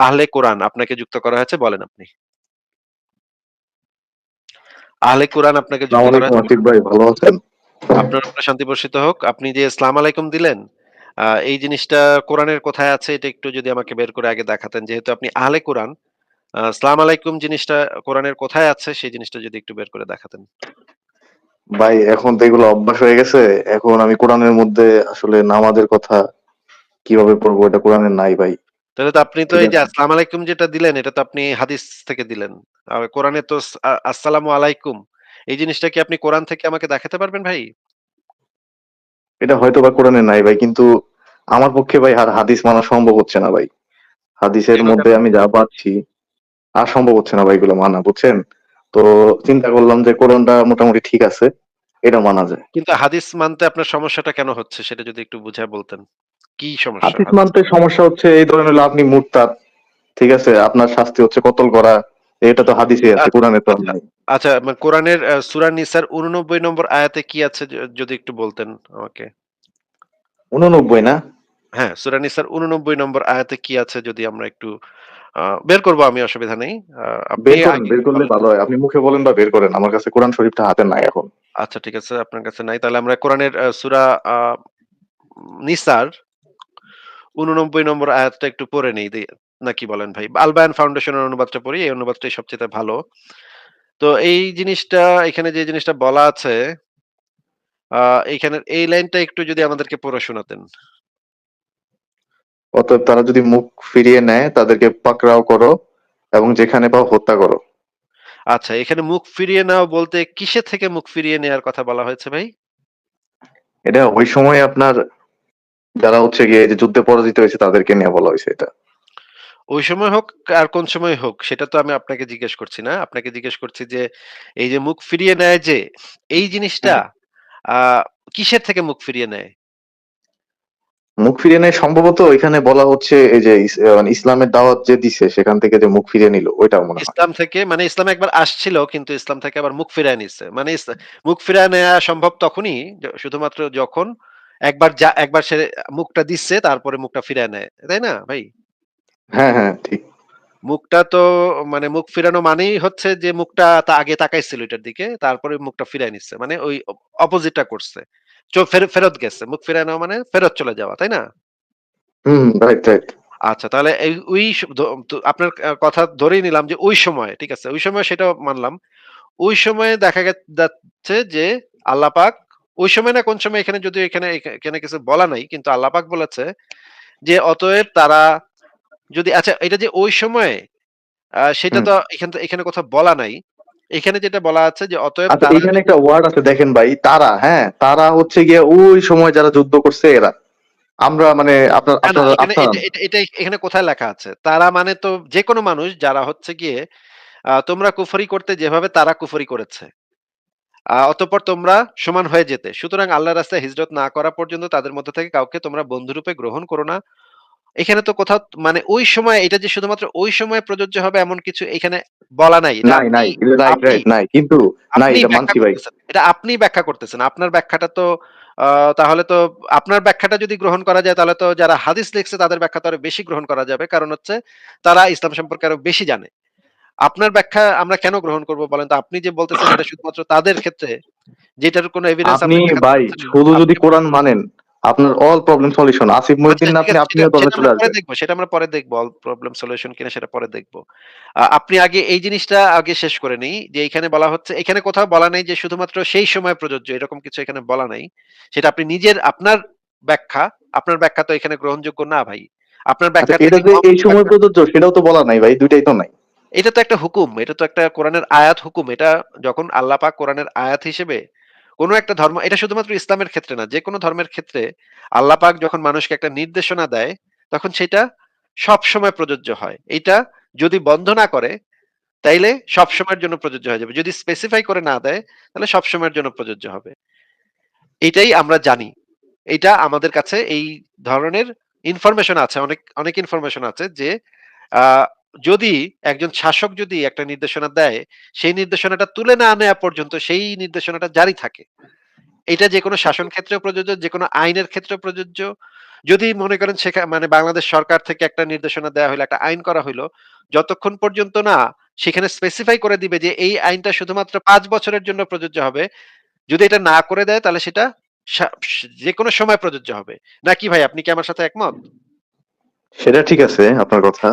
আহলে কোরআন আপনাকে যুক্ত করা হয়েছে বলেন আপনি। আহলে কোরআন আপনাকে যুক্ত করা হয়েছে আতিক ভাই ভালো আছেন? আপনার উপরে শান্তি বর্ষিত হোক। আপনি যে আসসালামু আলাইকুম দিলেন, এই জিনিসটা কোরআনের কোথায় আছে এটা একটু যদি আমাকে বের করে আগে দেখাতেন। যেহেতু আপনি আহলে কোরআন, আ আসসালামু আলাইকুম জিনিসটা কোরআনের কোথায় আছে সেই জিনিসটা যদি একটু বের করে দেখাতেন। ভাই এখন তো এগুলো অভ্যাস হয়ে গেছে। এখন আমি কোরআনের মধ্যে আসলে নামাজের কথা কীভাবে পড়ব এটা কোরআনে নাই ভাই। তাহলে তো আপনি তো এই যে। আসসালামু আলাইকুম যেটা দিলেন এটা তো আপনি হাদিস থেকে দিলেন। আর কোরআনে তো আসসালামু আলাইকুম এই জিনিসটা কি আপনি কোরআন থেকে আমাকে দেখাতে পারবেন ভাই? এটা হয়তোবা কোরআনে নাই ভাই। কিন্তু আমার পক্ষে ভাই আর হাদিস মানা সম্ভব হচ্ছে না ভাই। হাদিসের মধ্যে আমি যা পাচ্ছি আর সম্ভব হচ্ছে না ভাই এগুলো মানা, বুঝছেন? তো চিন্তা করলাম যে কোরআনটা মোটামুটি ঠিক আছে। এটা মানা যায়। কিন্তু হাদিস মানতে আপনার সমস্যাটা কেন হচ্ছে সেটা যদি একটু বুঝায় বলতেন। কি সমস্যা হাদিস মানতে সমস্যা হচ্ছে এই ধরেন হলো আপনি মুরতাদ, ঠিক আছে? আপনার শাস্তি হচ্ছে কতল করা। এটা তো হাদিসে আছে, আচ্ছা, কোরআনে তো আচ্ছা, নাই। আচ্ছা কোরআনের আ সূরা নিসার ৮৯ নম্বর আয়াতে কি আছে যদি একটু বলতেন আমাকে? ৮৯ না? হ্যাঁ, সূরা নিসার ৮৯ নম্বর আয়াতে কি আছে যদি আমরা একটু বের করব আমি অসুবিধা নেই। বের করলে ভালো হয়। আপনি মুখে বলেন বা বের করেন। আমার কাছে কোরআন শরীফটা হাতে নাই এখন। আচ্ছা ঠিক আছে আপনার কাছে নাই। তাহলে আমরা কোরআনের সূরা নিসার ৮৯ নম্বর আয়াতটা একটু পড়ে নেই দে না কি বলেন ভাই? আল বায়ান ফাউন্ডেশনের অনুবাদটা পড়ি। এই অনুবাদটাই সবচেয়ে ভালো। তো এই জিনিসটা এখানে যে জিনিসটা বলা আছে আ এইখানের এই লাইনটা একটু যদি আমাদেরকে পড়ে শোনাতেন। অতএব তারা যদি মুখ ফিরিয়ে নেয় তাদেরকে পাকড়াও করো এবং যেখানে পাও হত্যা করো। আচ্ছা এখানে মুখ ফিরিয়ে নাও বলতে কিসের থেকে মুখ ফিরিয়ে নেয়ার কথা বলা হয়েছে ভাই? এটা ওই সময় আপনার যারা হচ্ছে গিয়ে যে যুদ্ধে পরাজিত হয়েছে তাদেরকে নিয়ে বলা হইছে এটা। ওই সময় হোক আর কোন সময় হোক সেটা তো আমি আপনাকে জিজ্ঞেস করছি না। আপনাকে জিজ্ঞেস করছি যে এই যে মুখ ফিরিয়ে নেয় যে এই জিনিসটা। কিসের থেকে মুখ ফিরিয়ে নেয়? মুখ ফিরিয়ে নেয় সম্ভবত এখানে বলা হচ্ছে এই যে মানে ইসলামের দাওয়াত যে দিছে সেখান থেকে যে মুখ ফিরিয়ে নিল ওইটা মনে হয়। ইসলাম থেকে মানে ইসলাম একবার আসছিল কিন্তু ইসলাম থেকে আবার মুখ ফিরিয়ে নিছে। মানে মুখ ফিরিয়ে নেওয়া সম্ভব তখনই শুধুমাত্র যখন একবার যা একবার সে মুখটা দিচ্ছে তারপরে মুখটা ফিরায় নেয়। তাই না ভাই? হ্যাঁ, হ্যাঁ, ঠিক। মুখটা তো মানে মুখ ফিরানো মানেই হচ্ছে যে মুখটা তা আগে তাকাইছিল এটার দিকে। তারপরে মুখটা ফিরায় নিচ্ছে। মানে ওই অপোজিটটা করছে। ফেরত গেছে। মুখ ফিরায় নেওয়া মানে ফেরত চলে যাওয়া, তাই না? Hmm, right, right. আচ্ছা তাহলে এই ওই আপনার কথা ধরেই নিলাম যে ওই সময়, ঠিক আছে? ওই সময় সেটা মানলাম। ওই সময়ে দেখা যাচ্ছে যে আল্লাহ পাক ওই সময় না কোন সময় এখানে যদিও এখানে এখানে কিছু বলা নাই। কিন্তু আল্লাহ পাক বলেছে যে অতএব তারা যদি আচ্ছা এটা যে ওই সময়ে সেটা তো এখান এখানে কোথাও বলা নাই। এখানে যেটা বলা আছে যে অতএব আচ্ছা যদি একটা ওয়ার্ড আছে দেখেন ভাই তারা, হ্যাঁ? তারা হচ্ছে গিয়ে ওই সময় যারা যুদ্ধ করছে এরা। আমরা মানে আপনার এখানে এটা এখানে কোথায় লেখা আছে? তারা মানে তো যেকোনো মানুষ যারা হচ্ছে গিয়ে তোমরা কুফরি করতে যেভাবে তারা কুফরি করেছে। অতঃপর তোমরা সমান হয়ে যেতে। সুতরাং আল্লাহর রাস্তায় হিজরত না করা পর্যন্ত তাদের মধ্যে থেকে কাউকে তোমরা বন্ধুরূপে গ্রহণ করো না। এখানে তো কোথাও মানে ওই সময় এটা যে শুধুমাত্র ওই সময় প্রযোজ্য হবে এমন কিছু এখানে বলা নাই। নাই। কিন্তু এটা ব্যাখ্যা করতেছেন। আপনি ব্যাখ্যা করতেছেন। আপনার ব্যাখ্যাটা তো তাহলে তো আপনার ব্যাখ্যাটা যদি গ্রহণ করা যায় তাহলে তো যারা হাদিস লিখছে তাদের ব্যাখ্যা তো আরও বেশি গ্রহণ করা যাবে। কারণ হচ্ছে তারা ইসলাম সম্পর্কে আরও বেশি জানে। আপনার ব্যাখ্যা আমরা কেন গ্রহণ করব বলেন তো? আপনি যে বলতেছেন এটা শুধুমাত্র তাদের ক্ষেত্রে যেটার কোনো এভিডেন্স আপনি আপনি ভাই শুধু যদি কোরআন মানেন আপনার অল প্রবলেম সলিউশন। আসিফ আচ্ছা মহিউদ্দিন আপনি আপনিও তবে চলে আসবেন। দেখব। সেটা আমরা পরে দেখব। অল প্রবলেম সলিউশন কিনা সেটা পরে দেখব। আপনি আগে এই জিনিসটা আগে শেষ করে নেই। যে এখানে বলা হচ্ছে এখানে কোথাও বলা নাই যে শুধুমাত্র সেই সময় প্রযোজ্য। এরকম কিছু এখানে বলা নাই। সেটা আপনি নিজের আপনার ব্যাখ্যা, আপনার ব্যাখ্যা তো এখানে গ্রহণযোগ্য না ভাই। আপনার ব্যাখ্যা এটা যে এই সময় প্রযোজ্য সেটাও তো বলা নাই ভাই। দুইটাই তো নাই। এটা তো একটা হুকুম। এটা তো একটা কোরআনের আয়াত হুকুম। এটা যখন আল্লাহ পাক কোরআনের আয়াত হিসেবে কোনো একটা ধর্ম এটা শুধুমাত্র ইসলামের ক্ষেত্রে না। যে কোনো ধর্মের ক্ষেত্রে আল্লাহ পাক যখন মানুষকে একটা নির্দেশনা দেয় তখন সেটা সবসময় প্রযোজ্য হয়। এটা যদি বন্ধ না করে তাইলে সবসময়ের জন্য প্রযোজ্য হয়ে যাবে। যদি স্পেসিফাই করে না দেয় তাহলে সবসময়ের জন্য প্রযোজ্য হবে। এটাই আমরা জানি। এটা আমাদের কাছে এই ধরনের ইনফরমেশন আছে। অনেক, অনেক ইনফরমেশন আছে যে যদি একজন শাসক যদি একটা নির্দেশনা দেয়, সেই নির্দেশনাটা তুলে না নেয়া পর্যন্ত সেই নির্দেশনাটা জারি থাকে। এটা যেকোনো শাসন ক্ষেত্রেও প্রযোজ্য, যেকোনো আইনের ক্ষেত্রেও প্রযোজ্য। যদি মনে করেন সেখা মানে বাংলাদেশ সরকার থেকে একটা নির্দেশনা দেয়া হইল, একটা আইন করা হইল। যতক্ষণ পর্যন্ত না সেখানে স্পেসিফাই করে দিবে যে এই আইনটা শুধুমাত্র পাঁচ বছরের জন্য প্রযোজ্য হবে। যদি এটা না করে দেয় তাহলে সেটা স যেকোনো সময় প্রযোজ্য হবে। নাকি ভাই আপনি কি আমার সাথে একমত? সেটা ঠিক আছে আপনার কথা।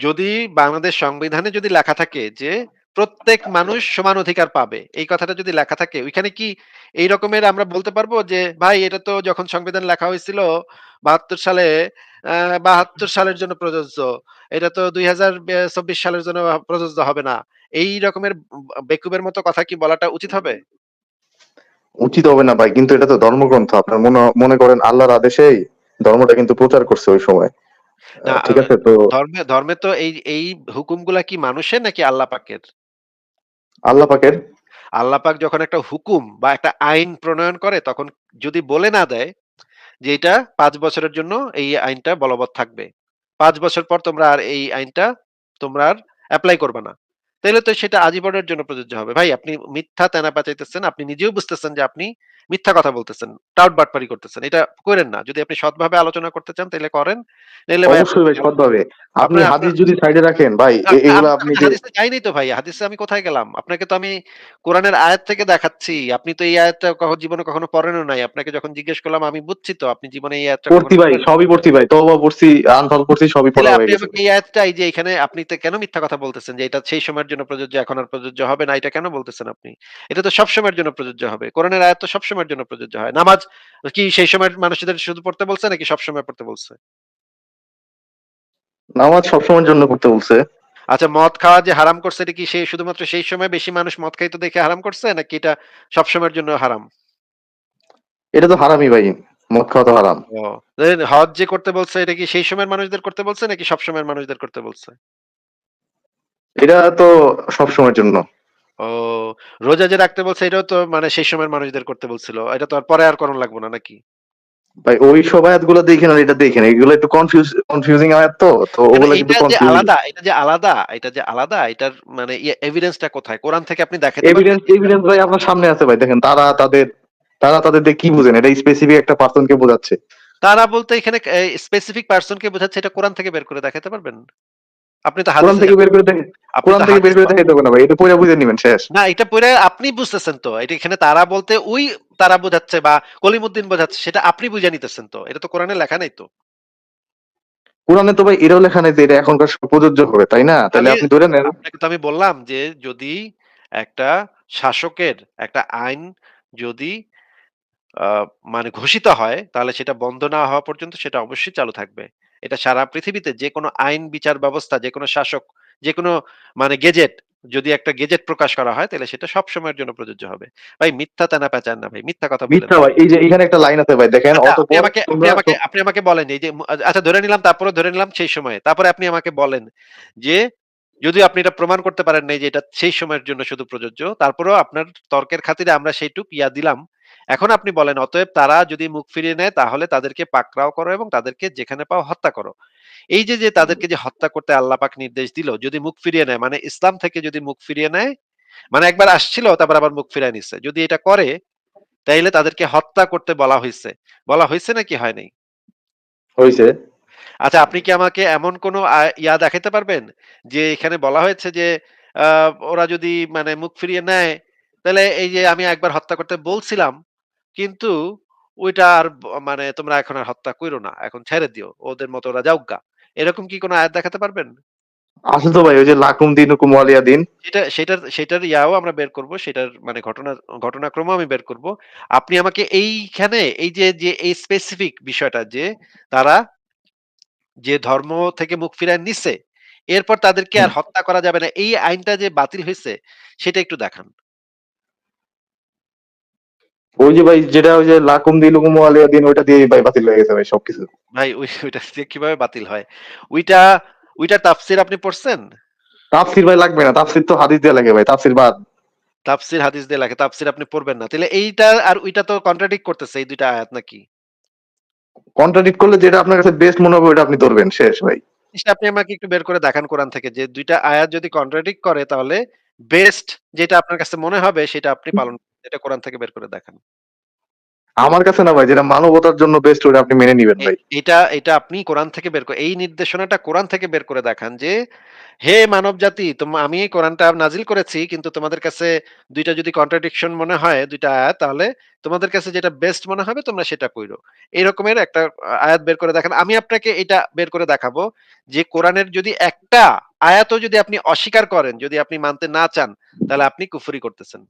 যদি বাংলাদেশ সংবিধানে যদি লেখা থাকে যে প্রত্যেক মানুষ সমান অধিকার পাবে। এই কথাটা যদি লেখা থাকে, ওইখানে কি এই রকমের আমরা বলতে পারব যে, ভাই, এটা তো যখন সংবিধান লেখা হয়েছিল ৭২ সালে ৭২ সালের জন্য প্রযোজ্য। এটা তো ২০২৪ সালের জন্য প্রযোজ্য হবে না। এই রকমের বেকুবের মতো কথা কি বলাটা উচিত হবে? উচিত হবে না ভাই। কিন্তু এটা তো ধর্মগ্রন্থ। আপনার মনে মনে করেন আল্লাহর আদেশেই ধর্মটা কিন্তু প্রচার করছে ওই সময়। না ঠিক আছে? তো ধর্মে ধর্মে তো এই এই হুকুমগুলা কি মানুষের নাকি আল্লাহ পাকের? আল্লাহ পাকের। আল্লাহ পাক যখন একটা হুকুম বা একটা আইন প্রণয়ন করে তখন যদি বলে না দেয় যে এটা পাঁচ বছরের জন্য এই আইনটা বলবৎ থাকবে। পাঁচ বছর পর তোমরা আর এই আইনটা তোমরা আর অ্যাপ্লাই করবে না। তাইলে তো সেটা আজীবনের জন্য প্রযোজ্য হবে। ভাই আপনি মিথ্যা তেনা পেঁচাইতেছেন। আপনি নিজেও বুঝতেছেন যে আপনি মিথ্যা কথা বলতেছেন। টাউট বাটপারি করতেছেন। এটা কইরেন না। যদি আপনি সৎভাবে আলোচনা করতে চান তাইলে করেন। আপনি অবশ্যই ভাই সৎভাবে। আপনি হাদিস যদি সাইডে রাখেন ভাই এগুলা আপনি হাদিসে যাই নাই তো ভাই। হাদিসে আমি কোথায় গেলাম? আপনাকে তো আমি কোরআনের আয়াত থেকে দেখাচ্ছি। আপনি তো এই আয়াতটা কখ জীবনে কখনো পড়েনও নাই। আপনাকে যখন জিজ্ঞেস করলাম আমি বুঝছি তো আপনি জীবনে এই আয়াতটা পড়ছি ভাই, সবই পড়ছি ভাই। তওবা পড়ছি, আনফাল পড়ছি, সবই পড়া হয়ে আপনি গেছে। এই আয়াতটা এই যে এখানে আপনি তো কেন মিথ্যা কথা বলতেছেন যে এটা সেই সময়ের জন্য প্রযোজ্য এখন আর প্রযোজ্য হবে না। এটা কেন বলতেছেন আপনি? এটা তো সবসময়ের জন্য প্রযোজ্য হবে। কোরআনের আয়াত তো সবসময়ের জন্য প্রযোজ্য হয়। নামাজ কি সেই সময়ের মানুষদের শুধু পড়তে বলছে নাকি সবসময় পড়তে বলছে? নামাজ সবসময়ের জন্য পড়তে বলছে। আচ্ছা মদ খাওয়া যে হারাম করছে এটা কি সেই শুধুমাত্র সেই সময় বেশি মানুষ মদ খাইতো দেখে হারাম করছে নাকি এটা সব সময়ের জন্য হারাম? এটা তো হারামই ভাই। মদ খাওয়া তো হারাম। হজ যে করতে বলছে এটা কি সেই সময়ের মানুষদের করতে বলছে নাকি সবসময়ের মানুষদের করতে বলছে? এটা তো সবসময়ের জন্য। ও রোজা যে রাখতে বলছে এটাও তো মানে সেই সময়ের মানুষদের করতে বলছিল। এটা তো আর পরে আর করণ লাগবো না নাকি? ভাই ওই সব আয়াতগুলো দেখেন আর এটা দেখেন। এগুলো একটু কনফিউজ কনফিউজিং আয়াত তো। তো ওগুলো কিন্তু। আলাদা, এটা যে আলাদা, এটা যে আলাদা এটার মানে ইয়ে এভিডেন্সটা কোথায়? কোরআন থেকে আপনি পারবেন? এভিডেন্স এভিডেন্স ভাই আপনার সামনে আছে ভাই। দেখেন তারা তাদের তারা তাদের দিয়ে কি বুঝেন? এটা স্পেসিফিক একটা পারসনকে বোঝাচ্ছে। তারা বলতে এখানে স্পেসিফিক পারসন কে বোঝাচ্ছে এটা কোরআন থেকে বের করে দেখাতে পারবেন? আপনি তো কোরআন থেকে বের করে দেখেন। কোরআন থেকে বের করে না ভাই। এটা বুঝে নিবেন শেষ। না এটা আপনি বুঝতেছেন তো। এটা এখানে তারা বলতে ওই তারা বোঝাচ্ছে বা কলিমুদ্দিন বোঝাচ্ছে সেটা আপনি বুঝে নিতেছেন তো। এটা তো কোরআনে লেখা নাই তো। কোরআনে তো ভাই এটাও লেখা নাই যে এটা এখনকার প্রযোজ্য হবে, তাই না? তাহলে আমি আপনি ধরে নেন আপনাকে তো আমি বললাম যে যদি একটা শাসকের একটা আইন যদি মানে ঘোষিত হয় তাহলে সেটা বন্ধ না হওয়া পর্যন্ত সেটা অবশ্যই চালু থাকবে। এটা সারা পৃথিবীতে যেকোনো আইন বিচার ব্যবস্থা, যেকোনো শাসক, যেকোনো মানে গেজেট যদি একটা গেজেট প্রকাশ করা হয় তাহলে সেটা সবসময়ের জন্য প্রযোজ্য হবে। ভাই মিথ্যা তেনা পেঁচান না ভাই। মিথ্যা কথা মিথ্যা ভাই। এই যে এখানে একটা লাইন আছে ভাই দেখেন আচ্ছা আপনি আমাকে আপনি আমাকে আপনি আমাকে বলেন এই যে আচ্ছা ধরে নিলাম তারপরে ধরে নিলাম সেই সময়ে। তারপরে আপনি আমাকে বলেন যে যদি আপনি এটা প্রমাণ করতে পারেন নাই যে এটা সেই সময়ের জন্য শুধু প্রযোজ্য। তারপরেও আপনার তর্কের খাতিরে আমরা সেইটুক ইয়া দিলাম। এখন আপনি বলেন অতএব তারা যদি মুখ ফিরিয়ে নেয় তাহলে তাদেরকে পাকড়াও করো এবং তাদেরকে যেখানে পাও হত্যা করো। এই যে, যে তাদেরকে যে হত্যা করতে আল্লাহ পাক নির্দেশ দিল যদি মুখ ফিরিয়ে নেয় মানে ইসলাম থেকে যদি মুখ ফিরিয়ে নেয়, মানে একবার আসছিল তারপর আবার মুখ ফিরায় নিচ্ছে। যদি এটা করে তাইলে তাদেরকে হত্যা করতে বলা হয়েছে বলা হয়েছে নাকি হয় নাই? হইছে। আচ্ছা আপনি কি আমাকে এমন কোন ইয়া দেখাতে পারবেন? যে এখানে বলা হয়েছে যে ওরা যদি মানে মুখ ফিরিয়ে নেয়, তাইলে এই যে আমি একবার হত্যা করতে বলছিলাম, কিন্তু ওইটা আর মানে তোমরা এখন আর হত্যা কইরো না। এখন ছেড়ে দিও। ওদের মতো ওরা যাউগা। এরকম কি কোন আয়াত দেখাতে পারবেন? আছে তো ভাই ওই যে লাকুম দিনুকুম ওয়ালিয়া দিন। সেটা সেটার সেটার ইয়াও আমরা বের করব। সেটার মানে ঘটনা ঘটনাক্রমও আমি বের করব। আপনি আমাকে এইখানে এই যে, যে এই স্পেসিফিক বিষয়টা যে তারা যে ধর্ম থেকে মুখ ফিরায় নিছে, এরপর তাদেরকে আর হত্যা করা যাবে না। এই আইনটা যে বাতিল হইছে সেটা একটু দেখান। ওই যে ভাই যেটা ওই যে লাকুম দিন ওইটা দিয়েই ভাই বাতিল হয়ে গেছে ভাই সবকিছু। ভাই ওই ওইটা দিয়ে কীভাবে বাতিল হয়? ওইটা ওইটার তাফসীর আপনি পড়ছেন? তাফসীর ভাই লাগবে না। তাফসীর তো হাদিস দিয়ে লাগে ভাই। তাফসীর বাদ। তাফসীর হাদিস দিয়ে লেখা। তাফসীর আপনি পড়বেন না। তাইলে এইটা আর ওইটা তো কন্ট্রাডিক্ট করতেছে এই ২ টা আয়াত নাকি? কন্ট্রাডিক্ট করলে যেটা আপনার কাছে বেস্ট মনে হবে ওইটা আপনি ধরবেন। শেষ ভাই। আপনি আমাকে একটু বের করে দেখান কোরআন থেকে যে ২ টা আয়াত যদি কন্ট্রাডিক্ট করে তাহলে বেস্ট যেটা আপনার কাছে মনে হবে সেটা আপনি পালন এটা কোরআন থেকে বের করে দেখান। আমার কাছে না ভাই যেটা মানবতার জন্য বেস্ট ওটা আপনি মেনে নিবেন ভাই এটা এটা আপনি কোরআন থেকে বের করে এই নির্দেশনাটা কোরআন থেকে বের করে দেখান যে, "হে মানবজাতি তোম আমি কোরআনটা নাজিল করেছি কিন্তু তোমাদের কাছে ২ টা যদি কন্ট্রাডিকশন মনে হয় ২ টা আয়াত তাহলে তোমাদের কাছে যেটা বেস্ট মনে হবে তোমরা সেটা কইরো।" এরকমের একটা আয়াত বের করে দেখান। আমি আপনাকে এটা বের করে দেখাবো যে কোরআনের যদি একটা আয়াতও যদি আপনি অস্বীকার করেন, যদি আপনি মানতে না চান তাহলে আপনি কুফরি করতেছেন।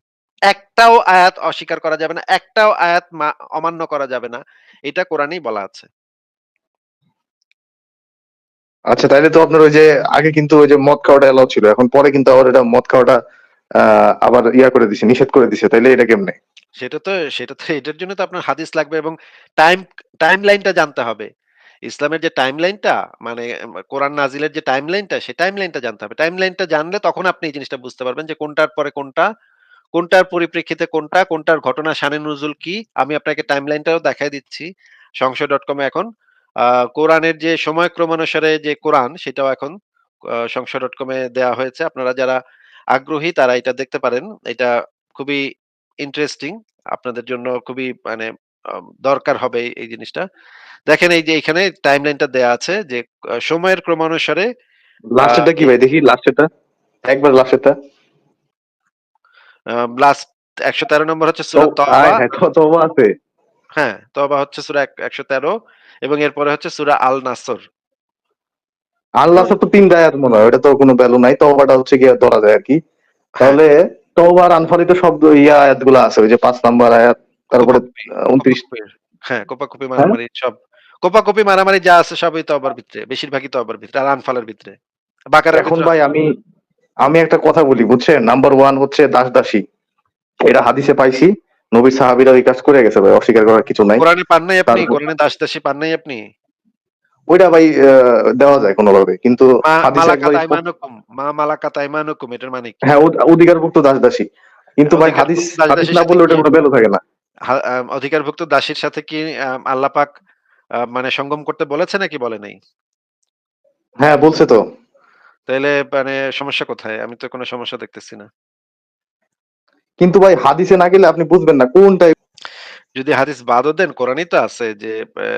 একটাও আয়াত অস্বীকার করা যাবে না। একটাও আয়াত অমান্য করা যাবে না। এটা কোরআনেই বলা আছে। আচ্ছা তাইলে তো আপনার ওই যে আগে কিন্তু ওই যে মদ খাওয়াটা এলাও ছিল। এখন পরে কিন্তু আবার এটা মদ খাওয়াটা আবার ইয়া করে দিছে, নিষেধ করে দিছে। তাইলে এটা কেমনে? সেটা তো সেটা তো এটার জন্য তো আপনার হাদিস লাগবে এবং টাইম টাইমলাইনটা জানতে হবে। ইসলামের যে টাইমলাইনটা মানে কোরআন নাজিলের যে টাইমলাইনটা সেই টাইমলাইনটা জানতে হবে। টাইমলাইনটা জানলে তখন আপনি এই জিনিসটা বুঝতে পারবেন যে কোনটার পরে কোনটা, কোনটার পরিপ্রেক্ষিতে কোনটা, কোনটার ঘটনা শানে নুজুল কি। আমি আপনাকে টাইমলাইনটাও দেখাই দিচ্ছি। সংশয় ডট এ এখন কোরআনের যে সময়ক্রমানুসারে যে কোরআন সেটাও এখন আ ডট এ দেওয়া হয়েছে। আপনারা যারা আগ্রহী তারা এটা দেখতে পারেন। এটা খুবই ইন্টারেস্টিং। আপনাদের জন্য খুবই মানে দরকার হবে এই জিনিসটা। দেখেন এই যে এখানে টাইমলাইনটা দেয়া আছে যে সময়ের ক্রমানুসারে আ লাস্টেরটা কি ভাই দেখি লাস্টেরটা? একবার লাস্টেরটা। লাস্ট ১১৩ নম্বর হচ্ছে তো সূরা আয় তওবা। হায়! ত তওবা আছে? হ্যাঁ, তওবা হচ্ছে সূরা এক ১১৩ এবং এরপরে হচ্ছে সূরা আল নাসর। আল্লাহ হুম। তো ৩ টা আয়াত মনে হয়। ওটা তো কোনো ভ্যালু নাই। তওবাটা হচ্ছে গিয়ে ধরা যায় আরকি। হ্যাঁ। তাহলে তওবা আর আনফালে তো শব্দ ইয়া আয়াতগুলা আছে। ওই যে ৫ নাম্বার আয়াত তারপরে কোপাকুপি, আ ২৯ কোপাকুপির হ্যাঁ, কোপাকুপি হ্যাঁ? মারামারি সব কোপাকুপি মারামারি যা আছে সবই তওবার ভিতরে। বেশিরভাগই তওবার ভিতরে আর আনফালের ভিতরে। বাকারার এখন ভাই আমি আমি একটা কথা বলি বুঝছেন? নাম্বার ওয়ান হচ্ছে দাস-দাসী। এটা হাদিসে পাইছি। নবী সাহাবিরা এই কাজ করে গেছে ভাই। অস্বীকার করার কিছু নাই। কোরআনে পান নাই আপনি? কোরআনে দাস-দাসী পান নাই আপনি? ওইটা ভাই দেওয়া যায় কোনভাবে। কিন্তু মা হাদিসে একবার মালাকাত স্পষ্ট আইমানুকুম মা মালাকাত আইমানুকুম এটার মানে কি? হ্যাঁ, অধিকারভুক্ত দাস-দাসী। কিন্তু ভাই হাদিস হাদিস না কি ওটার কোনো ভ্যালু থাকে না। অধিকারভুক্ত দাসীর সাথে কি আল্লাহ পাক মানে সঙ্গম করতে বলেছে নাকি বলে নাই? হ্যাঁ, বলছে তো। তাইলে মানে সমস্যা কোথায়? আমি তো কোনো সমস্যা দেখতেছি না। কিন্তু ভাই হাদিসে না গেলে আপনি বুঝবেন না কোনটা যদি হাদিস বাদও দেন কোরআনেই তো আছে যে ব্যা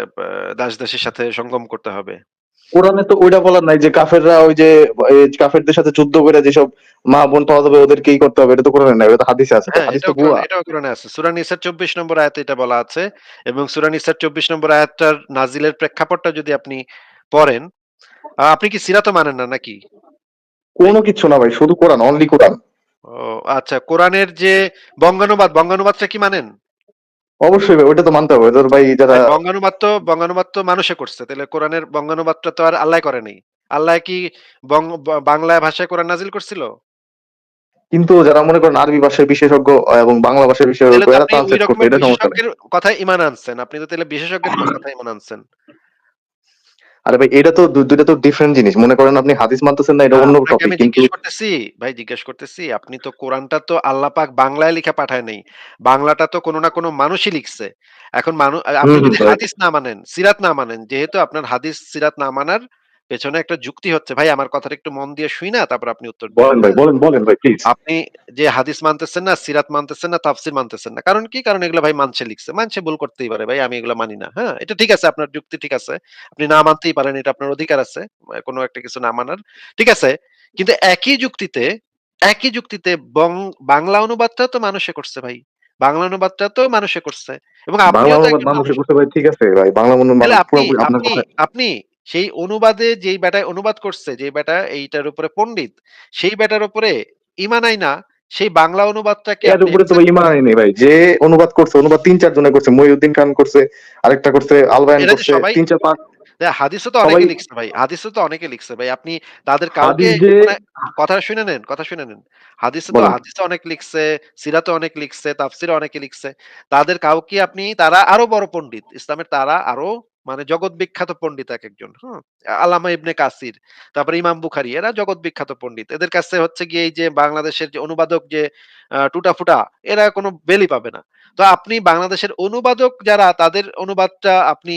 দাস-দাসীর সাথে সঙ্গম করতে হবে। কোরআনে তো ওইটা বলার নাই যে কাফেররা ওই যে কাফেরদের সাথে যুদ্ধ করে যেসব মা-বোন পাওয়া যাবে ওদেরকেই করতে হবে। এটা তো কোরআনে নাই। এটা হাদিসে আছে। হ্যাঁ, হাদিস তো ভুয়া। এটাও কোরআনে আছে। সূরা নিসার ২৪ নম্বর আয়াতে এটা বলা আছে এবং সূরা নিসার ২৪ নম্বর আয়াতটার নাজিলের প্রেক্ষাপটটা যদি আপনি পড়েন, আপনি কি সিরাতও মানেন না নাকি? কোনো কিচ্ছু না ভাই। শুধু কোরআন, অনলি কোরআন। ও আচ্ছা কোরআনের যে বঙ্গানুবাদ, বঙ্গানুবাদটা কি মানেন? অবশ্যই ভাই ওইটা তো মানতে হবে। ওদের ভাই যারা বঙ্গানুবাদ তো বঙ্গানুবাদ তো মানুষে করছে। তাইলে কোরআনের বঙ্গানুবাদটা তো আর আল্লাহ করে নাই। আল্লাহ কি বাংলা ভাষায় কোরআন নাজিল করছিল? কিন্তু যারা মনে করেন আরবি ভাষায় বিশেষজ্ঞ এবং বাংলা ভাষায় বিশেষজ্ঞ এরা ট্রান্সলেট। রকমের এটা সমস্যা কথায় ঈমান আনছেন। আপনি তো তাইলে বিশেষজ্ঞের কথায় ঈমান আনছেন। আরে ভাই এটা তো দুইটা তো ডিফারেন্ট জিনিস। মনে করেন আপনি হাদিস মানতেছেন না এটা অন্য টপিক। আমি জিজ্ঞেস করতেছি, ভাই জিজ্ঞেস করতেছি, আপনি তো কোরআনটা তো আল্লাহ পাক বাংলায় লিখা পাঠায় নাই। বাংলাটা তো কোনো না কোনো মানুষই লিখছে। এখন মানুষ আপনি যদি হাদিস না মানেন, সিরাত না মানেন, যেহেতু আপনার হাদিস সিরাত না মানার পেছনে একটা যুক্তি হচ্ছে। ভাই আমার কথাটা একটু মন দিয়ে শুইনা তারপর আপনি উত্তর বলেন ভাই? বলেন, বলেন ভাই প্লিজ। আপনি যে হাদিস মানতেছেন না, সিরাত মানতেছেন না, তাফসীর মানতেছেন না। কারণ কি? কারণ এগুলো ভাই মানুষে লিখছে। মানুষে ভুল করতেই পারে ভাই। আমি এগুলো মানি না। হ্যাঁ? এটা ঠিক আছে আপনার যুক্তি ঠিক আছে। আপনি না মানতেই পারেন এটা আপনার অধিকার আছে। কোনো একটা কিছু না মানার। ঠিক আছে। কিন্তু একই যুক্তিতে একই যুক্তিতে বাংলা অনুবাদটাও তো মানুষে করছে ভাই। বাংলা অনুবাদটা তো মানুষে করছে। এবং আপনি আপনি সেই অনুবাদে যেই বেটায় অনুবাদ করছে, যেই বেটা এইটার উপরে পণ্ডিত, সেই বেটার উপরে ঈমান আইনা সেই বাংলা অনুবাদটাকে এর উপরে তো নাই ভাই। যে অনুবাদ করছে, অনুবাদ ৩-৪ জনে করছে। মহিউদ্দিন খান করছে, আরেকটা করছে, আলবায়ান করছে। ৩-৪ ৫ হ্যাঁ, হাদিসও তো অনেকে লিখছে ভাই। হাদিসও তো অনেকে লিখছে ভাই। আপনি তাদের কাউকে যে মানে কথা শুনে নেন, কথা শুনে নেন। হাদিসে তো। হাদিসে অনেক লিখছে, সিরাতে অনেক লিখছে, তাফসীরে অনেকে লিখছে। তাদের কাউকে আপনি তারা আরও বড় পণ্ডিত। ইসলামের তারা আরও মানে জগৎ বিখ্যাত পণ্ডিত একেকজন। হুম? আল্লামা ইবনে কাসির, তারপরে ইমাম বুখারী এরা জগৎ বিখ্যাত পণ্ডিত। এদের কাছে হচ্ছে গিয়ে এই যে বাংলাদেশের যে অনুবাদক যে আ টুটা-ফুটা এরা কোনো বেলি পাবে না। তো আপনি বাংলাদেশের অনুবাদক যারা তাদের অনুবাদটা আপনি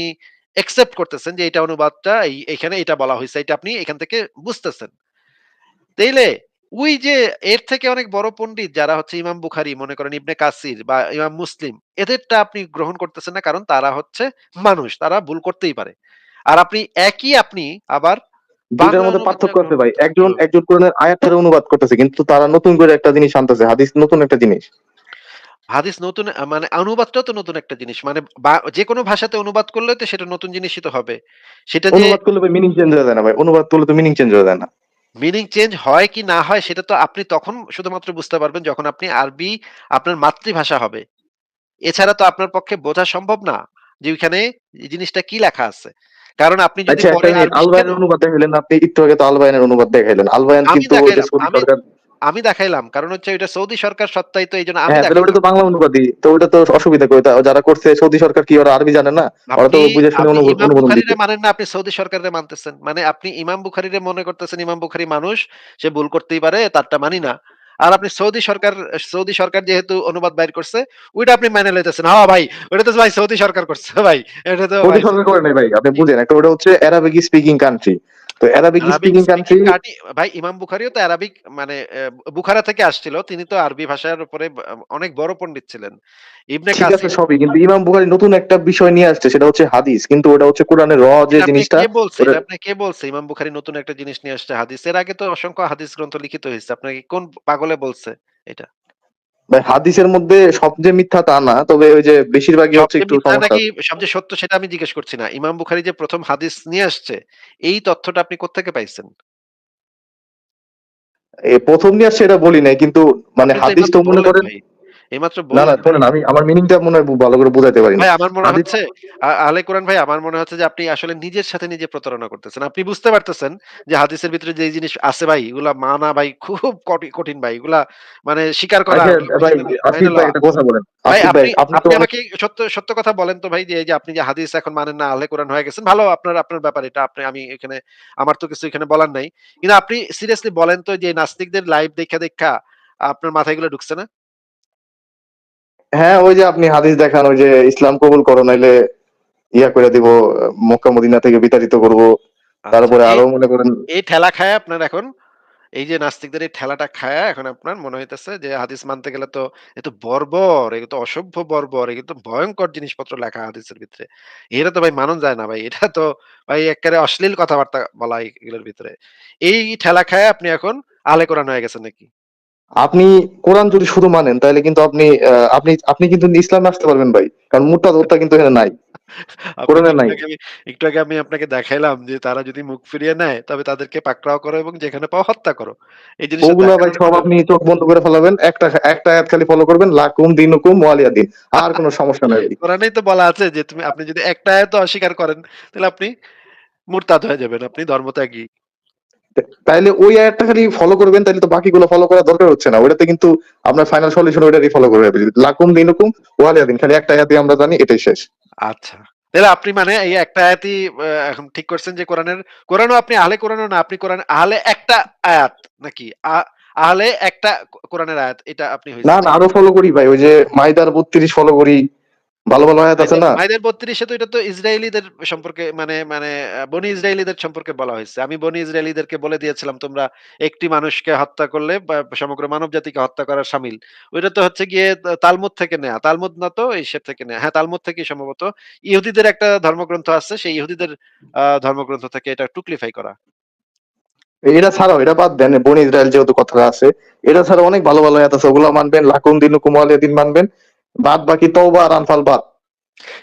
অ্যাকসেপ্ট করতেছেন যে এটা অনুবাদটা এই এখানে এটা বলা হয়েছে এটা আপনি এখান থেকে বুঝতেছেন। তাইলে ওই যে এর থেকে অনেক বড় পণ্ডিত যারা হচ্ছে ইমাম বুখারি মনে করেন ইবনে কাসির বা ইমাম মুসলিম এদেরটা আপনি গ্রহণ করতেছেন না কারণ তারা হচ্ছে মানুষ। তারা ভুল করতেই পারে। আর আপনি একই আপনি আবার ২ টার বাংলা মধ্যে পার্থক্য আছে ভাই। একজন একজন কোরআনের আয়াতের অনুবাদ করতেছে। কিন্তু তারা নতুন করে একটা জিনিস আনতেছে। হাদিস নতুন একটা জিনিস। হাদিস নতুন মানে অনুবাদটাও তো নতুন একটা জিনিস। মানে বা যেকোনো ভাষাতে অনুবাদ করলে তো সেটা নতুন জিনিসই তো হবে। সেটা যে অনুবাদ করলে মিনিং চেঞ্জ হয়ে যায় না ভাই। অনুবাদ করলে তো মিনিং চেঞ্জ হয়ে যায় না। মিনিং চেঞ্জ হয় কি না হয় সেটা তো আপনি তখন শুধুমাত্র বুঝতে পারবেন যখন আপনি আরবি আপনার মাতৃভাষা হবে। এছাড়া তো আপনার পক্ষে বোঝা সম্ভব না যে ওইখানে জিনিসটা কি লেখা আছে। কারণ আপনি যদি আচ্ছা একটা পরে মিনিট আরবি আল শিখেন বায়ানের অনুবাদ দেখাইলেন আপনি একটু আগে তো আলবায়ানের অনুবাদ দেখাইলেন। আলবায়ন কিন্তু দেখাইলাম। আমি দেখাইলাম। কারণ হচ্ছে ওইটা সৌদি সরকার সত্তায়িত এইজন্য আমি হ্যাঁ, তাহলে ওটা তো বাংলা অনুবাদই। তো ওটা তো অসুবিধা কই? ওটা যারা করছে সৌদি সরকার কি ওরা আরবি জানে না? ওরা তো বুঝে শুনে আপনি অনু ইমাম অনুমোদন মানেন না, আপনি সৌদি সরকারে মানতেছেন। মানে আপনি ইমাম বুখারীরে মনে করতেছেন ইমাম বুখারী মানুষ, সে ভুল করতেই পারে, তারটা মানি না। আর আপনি সৌদি সরকার সৌদি সরকার যেহেতু অনুবাদ বাইর করছে, ওইটা আপনি মেনে লইতেছেন। হ্যাঁ ভাই, ওইটা তো ভাই সৌদি সরকার করছে ভাই। এটা তো সৌদি সরকার করে নাই ভাই। আপনি বুঝেন একটা ওটা হচ্ছে অ্যারাবিক স্পিকিং কান্ট্রি। তো অ্যারাবিক স্পিকিং কান্ট্রি ভাই ইমাম বুখারীও তো আরাবিক মানে বুখারা থেকে আসছিল। তিনি তো আরবি ভাষার উপরে অনেক বড় পণ্ডিত ছিলেন। ইবনে কাসির সবই। কিন্তু ইমাম বুখারী নতুন একটা বিষয় নিয়ে আসছে সেটা হচ্ছে হাদিস। কিন্তু ওটা হচ্ছে কোরআনের র যে জিনিসটা কে বলছে? আপনি কে বলছে? ইমাম বুখারী নতুন একটা জিনিস নিয়ে আসছে হাদিস। এর আগে তো অসংখ্য হাদিস গ্রন্থ লিখিত হইছে। আপনাকে কোন পাগলে বলছে এটা? ভাই হাদিসের মধ্যে সবচেয়ে যে মিথ্যা তা না। তবে ওই যে বেশিরভাগই হচ্ছে একটু সমস্যা সবচেয়ে সত্য সেটা আমি জিজ্ঞেস করছি না। ইমাম বুখারি যে প্রথম হাদিস নিয়ে আসছে, এই তথ্যটা আপনি কোত্থেকে পাইছেন? এ প্রথম নিয়ে আসছে এটা বলি নাই। কিন্তু মানে হাদিস তো মনে করেন। এইমাত্র না, আমি আমার মিনিংটা মনে হয় ভালো করে বুঝাইতে পারি ভাই আমার মনে হচ্ছে আ আহলে কোরআন ভাই আমার মনে হচ্ছে যে আপনি আসলে নিজের সাথে নিজে প্রতারণা করতেছেন। আপনি বুঝতে পারতেছেন যে হাদিসের ভিতরে যে জিনিস আছে ভাই এগুলা মানা ভাই খুব কঠিন ভাই। এগুলা মানে স্বীকার করা আচ্ছা আপনি আমাকে সত্য সত্য কথা বলেন তো ভাই যে এই যে আপনি যে হাদিস এখন মানেন না আহলে কোরআন হয়ে গেছেন। ভালো আপনার আপনার ব্যাপার এটা। আপনি আমি এখানে আমার তো কিছু এখানে বলার নাই। কিন্তু আপনি সিরিয়াসলি বলেন তো যে নাস্তিকদের লাইভ দেখা, দেখা আপনার মাথায় এগুলো ঢুকছে না? হ্যাঁ, ওই যে আপনি হাদিস দেখান ওই যে ইসলাম কবুল করো নাইলে ইয়া কইরা দিব মক্কা মদিনা থেকে বিতাড়িত করব। আচ্ছা তারপরে আরও মনে করেন এই ঠেলা খায় আপনার এখন এই যে নাস্তিকদের এই ঠেলাটা খায়া এখন আপনার মনে হইতেছে যে হাদিস মানতে গেলে তো এ তো বর্বর, এ তো অসভ্য বর্বর, এ তো ভয়ংকর জিনিসপত্র লেখা হাদিসের ভিতরে। এটা তো ভাই মানন যায় না ভাই। এটা তো ভাই এক্কারে অশ্লীল কথাবার্তা বলা এগুলোর ভিতরে। এই ঠেলা খায় আপনি এখন আলে কোরআন হয়ে গেছেন নাকি? আপনি কোরআন যদি শুধু মানেন তাহলে কিন্তু আপনি আপনি আপনি কিন্তু ইসলামে আসতে পারবেন ভাই। কারণ মুরতাদ হত্যা কিন্তু এখানে নাই। কোরআনে একটু নাই। আগে আমি একটু আগে আমি আপনাকে দেখাইলাম যে তারা যদি মুখ ফিরিয়ে নেয় তবে তাদেরকে পাকড়াও করো এবং যেখানে পাও হত্যা করো। এই জিনিসটা ওগুলা ভাই সব আপনি চোখ বন্ধ করে ফেলাবেন। একটা একটা আয়াত খালি ফলো করবেন লাকুম দিনুকুম ওয়ালিয়া দিন। আর কোন সমস্যা নাই। কোরআনেই তো বলা আছে যে তুমি আপনি যদি একটা আয়াতও অস্বীকার করেন তাহলে আপনি মুরতাদ হয়ে যাবেন। আপনি ধর্মত্যাগী। তাইলে ওই আয়াতটা খালি ফলো করবেন তাইলে তো বাকিগুলো ফলো করার দরকার হচ্ছে না। ওটাতে কিন্তু আপনার ফাইনাল সলিউশন ওইটারই ফলো করে হবে। লাকুম দিনুকুম ওয়ালিয়া দিন। খালি একটা আয়াতই আমরা জানি এটাই শেষ। আচ্ছা। তাহলে আপনি মানে এই একটা আয়াতই এখন ঠিক করছেন যে কোরআনের কোরআনও আপনি আহলে কোরআনও না আপনি কোরআন আহলে একটা আয়াত নাকি? আহলে একটা কোরআনের আয়াত এটা আপনি না, না আরও ফলো করি ভাই। ওই যে মাইদার ৩২ ফলো করি। ভালো, ভালো আয়াত আছে না? ৩২ এ তো এটা তো ইসরায়েলীদের সম্পর্কে মানে মানে বনী ইসরায়েলীদের সম্পর্কে বলা হইছে। আমি বনী ইসরায়েলীদেরকে বলে দিয়েছিলাম তোমরা একটি মানুষকে হত্যা করলে সমগ্র মানবজাতিকে হত্যা করার শামিল। ওইটা তো হচ্ছে গিয়ে তালমুদ থেকে নেয়া। তালমুদ না তো ইসের থেকে নেয়া। হ্যাঁ, তালমুদ থেকেই সম্ভবত। ইহুদিদের একটা ধর্মগ্রন্থ আছে। সেই ইহুদিদের ধর্মগ্রন্থ থেকে এটা টুকলিফাই করা। এটা ছাড়াও এটা বাদ দেন। বনি ইসরাইল যেহেতু কথাটা আছে। এটা ছাড়া অনেক ভালো, ভালো আয়াত আছে। ওগুলা মানবেন। লাকুন দিনুকুম ওয়ালিয়া দিন মানবেন। বাদ বাকি তওবা আর আনফাল বাদ।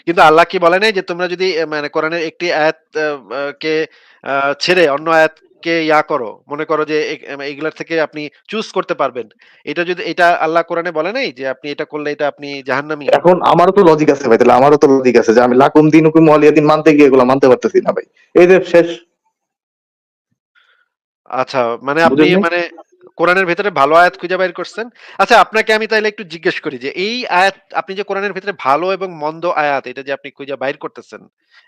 কিন্তু আল্লাহ কি বলে নাই যে তোমরা যদি মানে কোরআনের একটি আয়াত কে ছেড়ে অন্য আয়াতকে ইয়া করো, মনে করো যে এ এগুলার থেকে আপনি চুজ করতে পারবেন। এটা যদি এটা আল্লাহ কোরআনে বলে নাই যে আপনি এটা করলে এটা আপনি জাহান্নামী? এখন আমারও তো লজিক আছে ভাই। তাহলে আমারও তো লজিক আছে যে আমি লাকুম দিনুকুম ওয়ালিয়া দিন মানতে গিয়ে এগুলা মানতে পারতেছি না ভাই। এই যে শেষ। আচ্ছা, মানে আপনি মানে কোরআনের ভেতরে ভালো আয়াত খুঁজে বাইর করছেন। আচ্ছা আপনাকে আমি তাইলে একটু জিজ্ঞেস করি যে এই আয়াত আপনি যে কোরআনের ভেতরে ভালো এবং মন্দ আয়াত এটা যে আপনি খুঁজে বাইর করতেছেন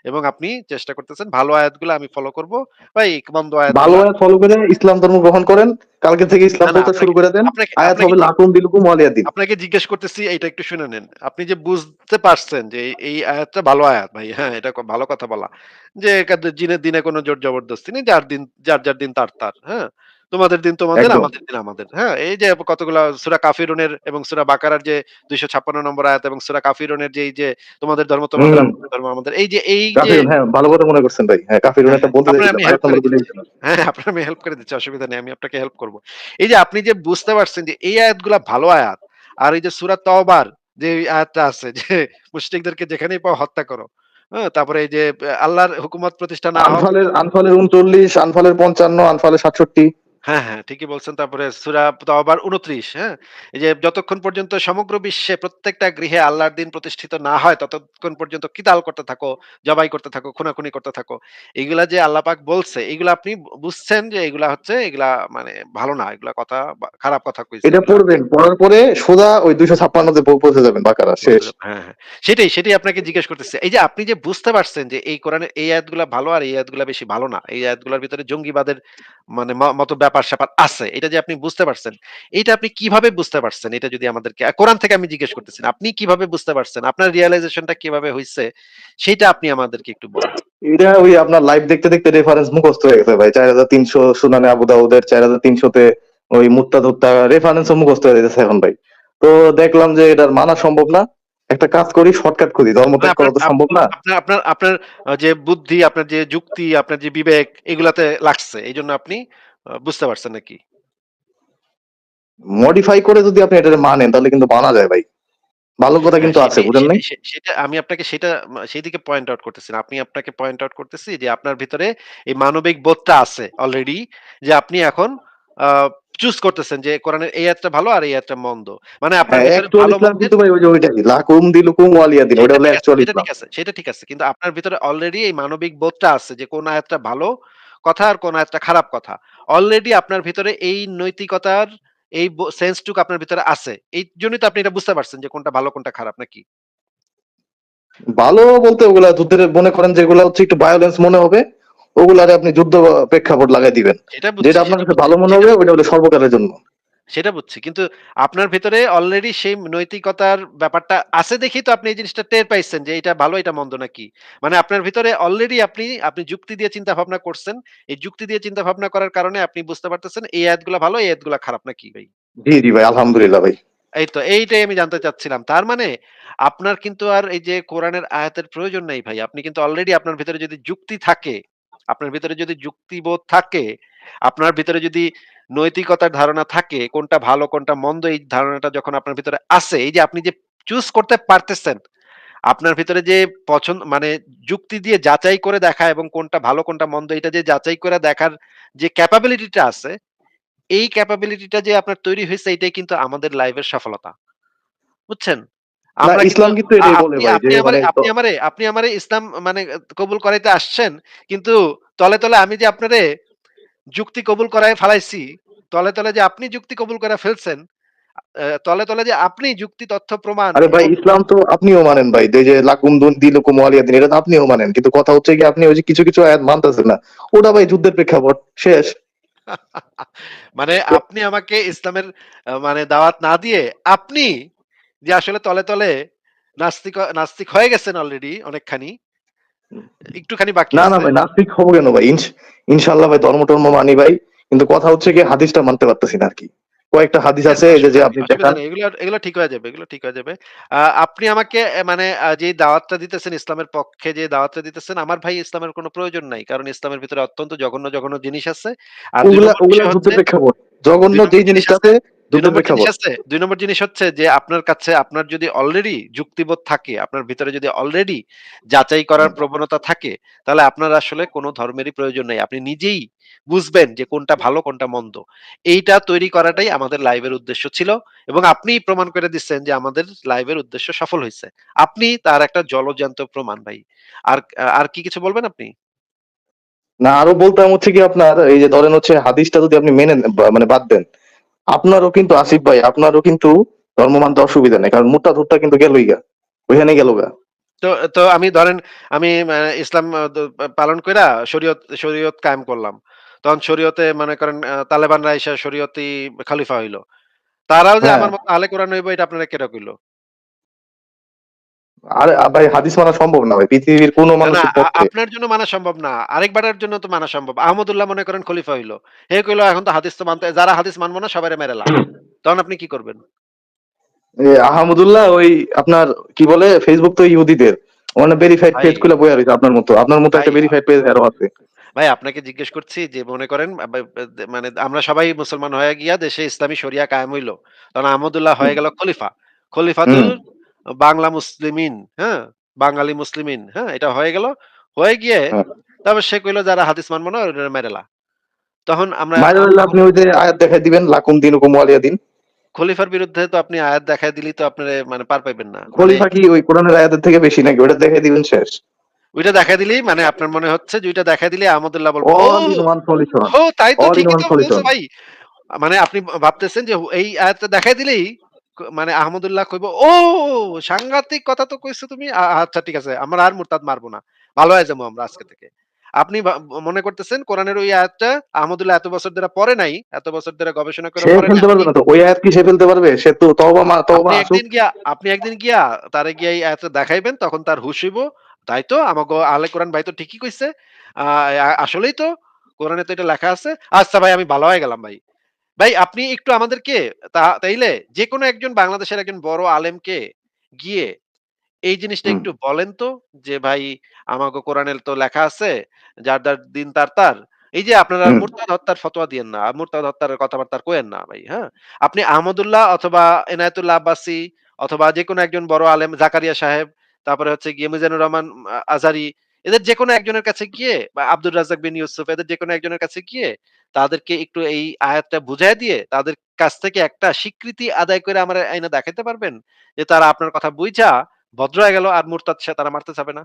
এবং আপনি চেষ্টা করতেছেন ভালো আয়াতগুলো আমি ফলো করব এই মন্দ ভালো আয়াত ফলো করে ইসলাম ধর্ম গ্রহণ করেন। কালকে থেকে ইসলাম শুরু আপনাকে করে দেন। আয়াত হবে লাকুম দিনুকুম ওয়ালিয়া দিন। আপনাকে জিজ্ঞেস করতেছি এইটা একটু শুনে নেন। আপনি যে বুঝতে পারছেন যে এই, আয়াতটা ভালো আয়াত ভাই। হ্যাঁ, এটা ভালো কথা বলা। যে দিনে, দিনে কোন জোর জবরদস্তি নেই। যার দিন যার, যার দিন তার, তার। হ্যাঁ? তোমাদের দিন তোমাদের, আমাদের দিন আমাদের। হ্যাঁ? এই যে কতগুলা সুরা কাফিরুনের এবং সুরা বাকারার যে ২৫৬ নম্বর আয়াত এবং সূরা কাফিরুনের যে এই যে তোমাদের ধর্ম তোমাদের, ধর্ম আমাদের। এই যে এই যে হ্যাঁ, ভালো কথা মনে করছেন ভাই। হ্যাঁ, কাফিরুন একটা। বলতে। হ্যাঁ, আপনার আমি হেল্প করে দিচ্ছি। অসুবিধা নেই। আমি আপনাকে হেল্প করব। এই যে আপনি যে বুঝতে পারছেন যে এই আয়াতগুলা ভালো আয়াত। আর এই যে সুরা তওবার যে আয়াতটা আছে যে মুশরিকদেরকে যেখানেই পাও হত্যা করো। হ্যাঁ? তারপরে এই যে আল্লাহর হুকুমত প্রতিষ্ঠা না হওয়া আনফালের আনফালের ৩৯, আনফালের ৫৫, আনফালের ৬৭ হ্যাঁ, হ্যাঁ, ঠিকই বলছেন। তারপরে সূরা তওবার ২৯, হ্যাঁ? এই যে যতক্ষণ পর্যন্ত সমগ্র বিশ্বে প্রত্যেকটা গৃহে আল্লাহর দিন প্রতিষ্ঠিত না হয়, ততক্ষণ পর্যন্ত কিতাল করতে থাকো, জবাই করতে থাকো, খুনাখুনি করতে থাকো। এগুলা যে আল্লাহ পাক বলছে, এগুলা আপনি বুঝছেন যে এগুলা হচ্ছে এগুলা মানে ভালো না। এগুলা কথা বা খারাপ কথা কইছে এটা এগুলা। পড়বেন। পড়ার পরে সোজা ওই ২৫৬ তে প পৌঁছে যাবেন বাকারা শেষ। হ্যাঁ, হ্যাঁ। সেটাই, সেটাই আপনাকে জিজ্ঞেস করতেছি। এই যে আপনি যে বুঝতে পারছেন যে এই কোরআনের এই আয়াতগুলা ভালো আর এই আয়াতগুলা বেশি ভালো না। এই আয়াতগুলার ভিতরে জঙ্গিবাদের মানে ম মত ব্যাপার-স্যাপার আছে। এটা যে আপনি বুঝতে পারছেন। এইটা আপনি কীভাবে বুঝতে পারছেন? এটা যদি আমাদেরকে কোরআন থেকে আমি জিজ্ঞেস করতেছি আপনি কীভাবে বুঝতে পারছেন? আপনার রিয়ালাইজেশন টা কীভাবে হইছে? সেইটা আপনি আমাদেরকে একটু বলেন। এটা ওই আপনার লাইভ দেখতে, দেখতে রেফারেন্স মুখস্থ হয়ে গেছে ভাই। ৪৩০০ সুনানে আবু দাউদের ৪৩০০ তে ওই মুত্তাদুত্তা রেফারেন্সও মুখস্থ হয়ে যাইতেছে এখন ভাই। তো দেখলাম যে এটার মানা সম্ভব না। একটা কাজ করি শর্টকাট খুঁজি। ধর্ম মানে ত্যাগ করা তো সম্ভব না। আপনার আপনার আপনার যে বুদ্ধি, আপনার যে যুক্তি, আপনার যে বিবেক এগুলাতে লাগছে। এইজন্য আপনি আ বুঝতে পারছেন নাকি? মডিফাই করে যদি আপনি এটারে মানেন তাহলে কিন্তু মানা যায় ভাই। ভালো কথা হ্যাঁ, কিন্তু আছে সেটাই, বুঝেন নাই? সেটা আমি আপনাকে সেটা মা সেদিকে পয়েন্ট আউট করতেছি না। আপনি আপনাকে পয়েন্ট আউট করতেছি যে আপনার ভিতরে এই মানবিক বোধটা আছে অলরেডি যে আপনি এখন চুজ করতেছেন যে কোরআনের এই আয়াতটা ভালো আর এই আয়াতটা মন্দ। মানে আপনার হ্যাঁ, ভিতরে ভালো মন্দের কিন্তু ভাই ওই যে ওইটাই। লাকুম দিনুকুম ওয়ালিয়া। ওইটা সেটা হলো আছে, অ্যাকচুয়াল সেটা ঠিক আছে, সেটা ঠিক আছে। কিন্তু আপনার ভিতরে অলরেডি এই মানবিক বোধটা আছে যে কোন আয়াতটা ভালো কথা আর কোন একটা খারাপ কথা। অলরেডি আপনার ভিতরে এই নৈতিকতার এই সেন্সটুকু আপনার ভিতরে আছে। এই জন্যই তো আপনি এটা বুঝতে পারছেন যে কোনটা ভালো কোনটা খারাপ নাকি? ভালো বলতে ওগুলা যুদ্ধের মনে করেন যেগুলা হচ্ছে একটু ভায়োলেন্স মনে হবে, ওগুলারে আপনি যুদ্ধ প্রেক্ষাপট লাগাই দিবেন। যেটা আপনার কাছে ভালো মনে হবে। ওইটা হলো সর্বকালের জন্য। সেটা বুঝছি। কিন্তু আপনার ভেতরে অলরেডি সেই নৈতিকতার ব্যাপারটা আছে দেখেই তো আপনি এই জিনিসটা টের পাইছেন যে এটা ভালো এটা মন্দ নাকি। মানে আপনার ভিতরে অলরেডি আপনি, আপনি যুক্তি দিয়ে চিন্তা ভাবনা করছেন। এই যুক্তি দিয়ে চিন্তা ভাবনা করার কারণে আপনি বুঝতে পারতেছেন এই আয়াতগুলা ভালো, এই আয়াতগুলা খারাপ নাকি ভাই? জি, জি ভাই আলহামদুলিল্লাহ ভাই। এই তো এইটাই আমি জানতে চাচ্ছিলাম। তার মানে আপনার কিন্তু আর এই যে কোরআনের আয়াতের প্রয়োজন নাই ভাই। আপনি কিন্তু অলরেডি আপনার ভিতরে যদি যুক্তি থাকে, আপনার ভিতরে যদি যুক্তিবোধ থাকে, আপনার ভিতরে যদি নৈতিকতার ধারণা থাকে, কোনটা ভালো কোনটা মন্দ এই ধারণাটা যখন আপনার ভিতরে আছে, এই যে আপনি যে চুজ করতে পারতেছেন, আপনার ভিতরে যে পছন্দ মানে যুক্তি দিয়ে যাচাই করে দেখা এবং কোনটা ভালো কোনটা মন্দ এটা যে যাচাই করে দেখার যে ক্যাপাবিলিটি টা আছে, এই ক্যাপাবিলিটি টা যে আপনার তৈরি হয়েছে এটাই কিন্তু আমাদের লাইফের সফলতা। বুঝছেন? না আমরা ইসলাম কিন্তু এটাই বলে আপনি ভাই আপনি আমারে মানে আপনি আমারে আপনি আমারে ইসলাম মানে কবুল করাইতে আসছেন। কিন্তু তলে, তলে আমি যে আপনারে যুক্তি কবুল করায় ফালাইছি, তলে, তলে যে আপনি যুক্তি কবুল করে ফেলছেন, তলে, তলে যে আপনি যুক্তি তথ্য প্রমাণ আরে ভাই ইসলাম তো আপনিও মানেন ভাই। যে, লাকুম দুন দিনুকুম ওয়ালিয়া দিন এটা তো আপনিও মানেন। কিন্তু কথা হচ্ছে গিয়ে আপনি ওই যে কিছু, কিছু আয়াত মানতেছেন না। ওটা ভাই যুদ্ধের প্রেক্ষাপট শেষ। মানে আপনি আমাকে ইসলামের মানে দাওয়াত না দিয়ে আপনি যে আসলে তলে, তলে নাস্তিক নাস্তিক হয়ে গেছেন অলরেডি অনেকখানি। একটুখানি বাকি না, না ভাই নাস্তিক হব কেন ভাই? ইনস ইনশাআল্লাহ ভাই ধর্ম-টর্ম মানি ভাই। কিন্তু কথা হচ্ছে গিয়ে হাদিসটা মানতে পারতেছি না। কয়েকটা হাদিস আছে যে, যে আপনি এগুলো এগুলো ঠিক হয়ে যাবে, এগুলো ঠিক হয়ে যাবে। আপনি আমাকে মানে যে দাওয়াতটা দিতেছেন ইসলামের পক্ষে যে দাওয়াতটা দিতেছেন, আমার ভাই ইসলামের কোন প্রয়োজন নাই। কারণ ইসলামের ভিতরে অত্যন্ত জঘন্য, জঘন্য জিনিস আছে। আর ২ ওগুলা, ওগুলা বিষয় হচ্ছে যুদ্ধের প্রেক্ষাপট। ২ জঘন্য নম্বর যেই জিনিস জিনিসটা আছে আছে ২ যুদ্ধের নম্বর জিনিস আছে ২ নম্বর জিনিস হচ্ছে যে আপনার কাছে আপনার যদি অলরেডি যুক্তিবোধ থাকে, আপনার ভিতরে যদি অলরেডি যাচাই করার প্রবণতা থাকে, তাহলে আপনার আসলে কোন ধর্মেরই প্রয়োজন নাই। আপনি নিজেই বুঝবেন যে কোনটা ভালো কোনটা মন্দ। এইটা তৈরি করাটাই আমাদের লাইভের উদ্দেশ্য ছিল এবং আপনি প্রমাণ করে দিচ্ছেন যে আমাদের লাইভের উদ্দেশ্য সফল হয়েছে আপনি তার একটা জলজ্যান্ত প্রমাণ ভাই। আর আর কি কিছু বলবেন আপনি? না আরও বলতাম হচ্ছে কি আপনার এই যে ধরেন হচ্ছে হাদিসটা যদি আপনি মেনে মানে বাদ দেন, আপনারও কিন্তু আসিফ ভাই আপনারও কিন্তু ধর্ম মানতে অসুবিধা নেই কারণ মুত্তাদুরটা কিন্তু গেলই গা। ওইখানে গেল গা। তো তো আমি ধরেন আমি ইসলাম পালন কইরা শরীয়ত শরীয়ত কায়েম করলাম। তখন শরীয়তে মনে করেন তালেবান তালেবানরা আইসা শরীয়তি খলিফা হইল তারাও যে হ্যাঁ। আমার মতো আলে কোরআন হইব এটা আপনারা কেটে কইল? আরে ভাই হাদিস মানা সম্ভব না ভাই পৃথিবীর কোন আপনার জন্য মানা সম্ভব না। আরেকবারের জন্য তো মানা সম্ভব। আহমদুল্লাহ মনে করেন খলিফা হইল। হে কইলো এখন তো হাদিস তো মানতে যারা হাদিস মানব না মেরে। তখন আপনি কি করবেন? আহমদুল্লাহ ওই আপনার কি বলে ফেসবুক তো ইহুদিদের ভেরিফাইড পেজগুলা বইয়া রয়েছে আপনার মতো আপনার মতো একটা ভেরিফাইড পেজ আরও আছে ভাই আপনাকে জিজ্ঞেস করছি যে মনে করেন মানে আমরা সবাই মুসলমান হয়ে গিয়া দেশে ইসলামী শরিয়া কায়েম হইল তখন আহমদুল্লাহ হয়ে গেল খলিফা। খলিফাতুল বাংলা মুসলিমিন, হ্যাঁ? বাঙালি মুসলিমিন, হ্যাঁ? এটা হয়ে গেল। হয়ে গিয়ে হ্যাঁ। তারপর সে কইলো যারা হাদিস মানব না ওরে মেরে এলা। তখন আমরা আপনি ওই যে আয়াত দেখাই দিবেন লাকুম দিনুকুম ওয়ালিয়া দিন খলিফার বিরুদ্ধে তো আপনি আয়াত দেখায় দিলেই তো আপনারে মানে পার পাইবেন না। মানে খলিফা কি ওই কোরআনের আয়াতের থেকে বেশি নাকি ওটা দেখাই দিবেন শেষ ওইটা দেখায় দিলেই মানে আপনার মনে হচ্ছে যে ওইটা দেখায় দিলে আহমদুল্লাহ বলবে, "ও, তাই তো ঠিকই তো ভাই।" মানে আপনি ভাবতেছেন যে এই আয়াতটা দেখাই দিলেই মানে আহমদুল্লাহ কইব, "ও সাংঘাতিক কথা তো কইছো তুমি। আচ্ছা ঠিক আছে। আমরা আর মুরতাদ মারব না। ভালো হয়ে যাব আমরা আজকে থেকে।" আপনি মনে করতেছেন কোরআনের ওই আয়াতটা আহমদুল্লাহ এত বছর ধরে পড়ে নাই, এত বছর ধরে গবেষণা করে সে পড়ে ফেলতে পারবে না তো ওই আয়াত কি সে ফেলতে পারবে সে তো তওবা মা তওবা একদিন গিয়া আপনি একদিন গিয়া তারে গিয়া এই আয়াতটা দেখাইবেন তখন তার হুশ হইব। তাই তো আমাগো আহলে কোরআন ভাই তো ঠিকই কইছে। আসলেই তো কোরআনে তো এটা লেখা আছে। আচ্ছা ভাই আমি ভালো হয়ে গেলাম ভাই। ভাই আপনি একটু আমাদেরকে তাইলে যেকোনো একজন বাংলাদেশের একজন বড় আলেমকে গিয়ে এই জিনিসটা একটু বলেন তো যে ভাই আমাগো কোরআনে তো লেখা আছে যার, যার দিন তার, তার। এই যে আপনারা মুরতাদ হত্যার ফতোয়া দিয়েন না। মুরতাদ হত্যার কথাবার্তা কইেন না ভাই, হ্যাঁ? আপনি আহমদুল্লাহ অথবা এনায়েতুল্লাহ আব্বাসী অথবা যেকোনো একজন বড় আলেম জাকারিয়া সাহেব, তারপরে হচ্ছে গিয়ে মিজানুর রহমান আজারি এদের যেকোনো একজনের কাছে গিয়ে বা আব্দুর রাজ্জাক বিন ইউসুফ এদের যেকোনো একজনের কাছে গিয়ে তাদেরকে একটু এই আয়াতটা বুঝাইয়া দিয়ে তাদের কাছ থেকে একটা স্বীকৃতি আদায় করে আমারে আইনা দেখাইতে পারবেন? যে তারা আপনার কথা বুইঝা ভদ্র হয়ে গেল আর মুরতাদ সে তারা মারতে চাবে না?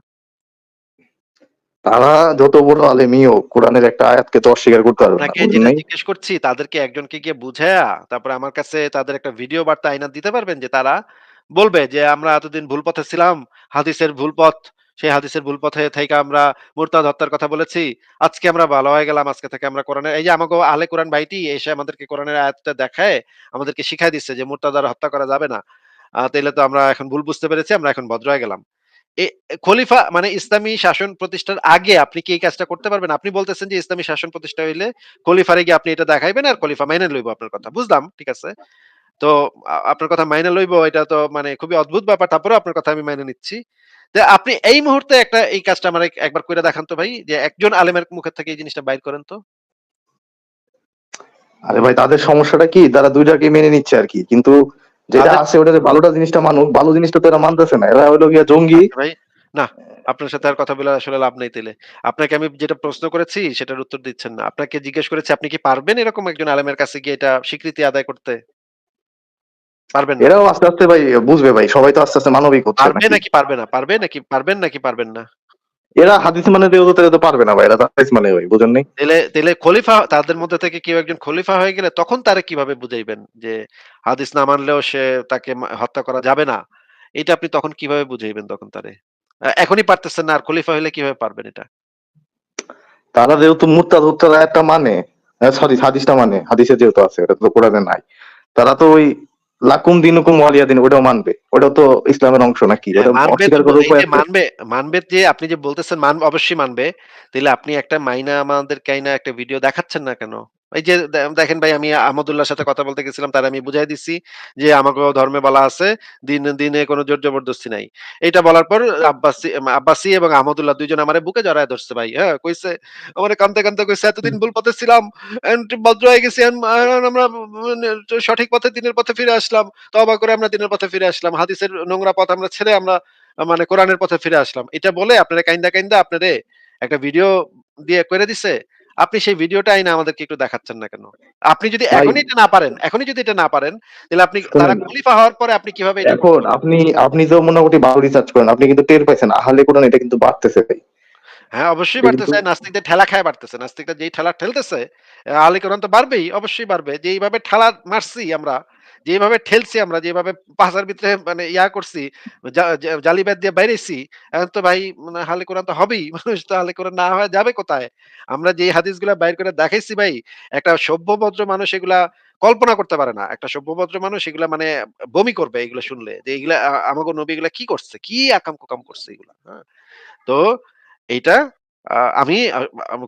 তারা যত বড় আলেমই হোক কোরআনের একটা আয়াতকে তো অস্বীকার করতে পারবে না জিজ্ঞেস করছি তাদেরকে একজনকে গিয়ে বুঝায়া তারপরে আমার কাছে তাদের একটা ভিডিও বার্তা আইনা দিতে পারবেন যে তারা বলবে যে আমরা এতদিন ভুল পথে ছিলাম, হাদিসের ভুল পথ। সেই হাদিসের ভুল পথে থেকে আমরা মুরতাদ হত্যার কথা বলেছি। আজকে আমরা ভালো হয়ে গেলাম। আজকে থেকে আমরা কোরআনের এই যে আমাগো আহলে কোরআন ভাইটি এসে আমাদেরকে কোরআনের আয়াতটা দেখায় আমাদেরকে শিখায় দিচ্ছে যে মুরতাদ আর হত্যা করা যাবে না। আ তাইলে তো আমরা এখন ভুল বুঝতে পেরেছি। আমরা এখন ভদ্র হয়ে গেলাম। খলিফা মানে ইসলামী শাসন প্রতিষ্ঠার আগে আপনি কি এই কাজটা করতে পারবেন? আপনি বলতেছেন যে ইসলামী শাসন প্রতিষ্ঠা হইলে খলিফারে গিয়ে আপনি এটা দেখাইবেন আর খলিফা মাইনে লইব আপনার কথা। বুঝলাম, ঠিক আছে। তো আপনার কথা মাইনে লইব এটা তো মানে খুবই অদ্ভুত ব্যাপার। তারপরেও আপনার কথা আমি মাইনে নিচ্ছি। যে আপনি এই মুহূর্তে একটা এই কাজটা আমারে একবার কইরা দেখান তো ভাই যে একজন আলেমের মুখের থেকে এই জিনিসটা বাইর করেন তো। আরে ভাই তাদের সমস্যাটা কি তারা দুইটাকে মেনে নিচ্ছে আর কি কিন্তু যেটা আছে ওটা ভালোটা জিনিসটা মানুক ভালো জিনিসটা তো এরা মানতেছে না এরা হলো গিয়া জঙ্গি আচ্ছা ভাই, না আপনার সাথে আর কথা বলে আসলে লাভ নেই তাইলে। আপনাকে আমি যেটা প্রশ্ন করেছি সেটার উত্তর দিচ্ছেন না। আপনাকে জিজ্ঞেস করেছি আপনি কি পারবেন এরকম একজন আলেমের কাছে গিয়ে এটা স্বীকৃতি আদায় করতে? পারবেন। এরাও আস্তে আস্তে ভাই বুঝবে ভাই সবাই তো আস্তে আস্তে মানবিক হচ্ছে পারবে নাকি পারবে না? পারবে নাকি পারবেন নাকি পারবেন না? এরা হাদিস মানে দেও তো তো পারবে না ভাই এরা হাদিস মানে ভাই বুঝেন নাই তাইলে তাইলে খলিফা তাদের মধ্যে থেকে কেউ একজন খলিফা হয়ে গেলে তখন তারে কীভাবে বুঝাইবেন যে হাদিস না মানলেও সে তাকে হত্যা করা যাবে না। এটা আপনি তখন কীভাবে বুঝাইবেন তখন তারে? এখনই পারতেছেন না আর খলিফা হইলে কীভাবে পারবেন এটা? তারা যেহেতু মুরতাদ হত্যার আয়াতটা মানে সরি হাদিসটা মানে হাদিসে যেহেতু আছে ওটা তো কোরআনে নাই তারা তো ওই লাকুম দিনুকুম ওয়ালিয়া দিন ওটাও মানবে ওটা তো ইসলামের অংশ নাকি মানবে মানবে যে আপনি যে বলতেছেন মান অবশ্যই মানবে। তাহলে আপনি একটা মাইনা আমাদের কাইনা একটা ভিডিও দেখাচ্ছেন না কেন? এই যে দেখেন ভাই আমি আহমদুল্লাহর সাথে কথা বলতে গেছিলাম তারে আমি বুঝাই দিছি যে আমাগো ধর্মে বলা আছে দিন দিনে কোন জোর জবরদস্তি নাই। এইটা বলার পর আব্বাসী আব্বাসী এবং আহমদুল্লাহ ২ জন আমারে বুকে জড়ায় ধরছে ভাই। হ্যাঁ? কইছে আমারে কাঁদতে, কাঁদতে কইছে এতদিন ভুল পথে ছিলাম। ভদ্র হয়ে গেছি আমরা সঠিক পথে দিনের পথে ফিরে আসলাম। তওবা করে আমরা দিনের পথে ফিরে আসলাম। হাদিসের নোংরা পথ আমরা ছেড়ে আমরা মানে কোরআনের পথে ফিরে আসলাম। এটা বলে আপনারে কাইন্দা, কাইন্দা আপনারে একটা ভিডিও দিয়ে করে দিছে। আপনি সেই ভিডিওটা আইনা আমাদেরকে একটু দেখাচ্ছেন না কেন? আপনি যদি এখনই এটা না পারেন, এখনই যদি এটা না পারেন, তাহলে আপনি তারা খলিফা হওয়ার পরে আপনি কীভাবে এটা এখন আপনি আপনি তো মোটামুটি ভালো রিসার্চ করেন আপনি কিন্তু টের পাইছেন আহলে কোরআন এটা কিন্তু বাড়তেছে ভাই হ্যাঁ, অবশ্যই বাড়তেছে। নাস্তিকদের ঠেলা খায়া বাড়তেছে। নাস্তিকরা যেই ঠেলা ঠেলতেছে, আহলে কোরআন তো বাড়বেই, অবশ্যই বাড়বে। যেইভাবে ঠেলা মারছি আমরা, যেভাবে ঠেলছি আমরা, যেভাবে ভিতরে মানে ইয়া করছি, জা জা দিয়ে বাইরাইছি, এখন তো ভাই মানে আহলে কোরআন তো হবেই। মানুষ তো আহলে কোরআন না হয়ে যাবে কোথায়? আমরা হাদিসগুলা বাইর করে দেখাইছি ভাই, একটা সভ্য ভদ্র মানুষ এগুলা কল্পনা করতে পারে না। একটা সভ্য ভদ্র মানুষ এগুলা মানে বমি করবে এগুলা শুনলে। যে এগুলা আ আমাগো নবী এগুলা কি করছে? কি আকাম-কুকাম করছে এগুলা, হ্যাঁ? তো এইটা আমি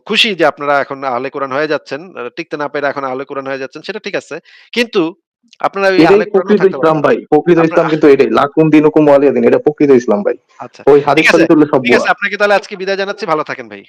খুশি যে আপনারা এখন আহলে কোরআন হয়ে যাচ্ছেন। টিকতে না পেরে এখন আহলে কোরআন হয়ে যাচ্ছেন, সেটা ঠিক আছে। কিন্তু আপনারা ইসলাম ভাই। প্রকৃত ইসলাম কিন্তু এটাই। লাকুম দিনুকুম ওয়ালিয়া দিন। এটা প্রকৃত ইসলাম ভাই। আচ্ছা। ওই হাদিস সব ঠিক আছে। আপনাকে তাহলে আজকে বিদায় জানাচ্ছি। ভালো থাকেন ভাই।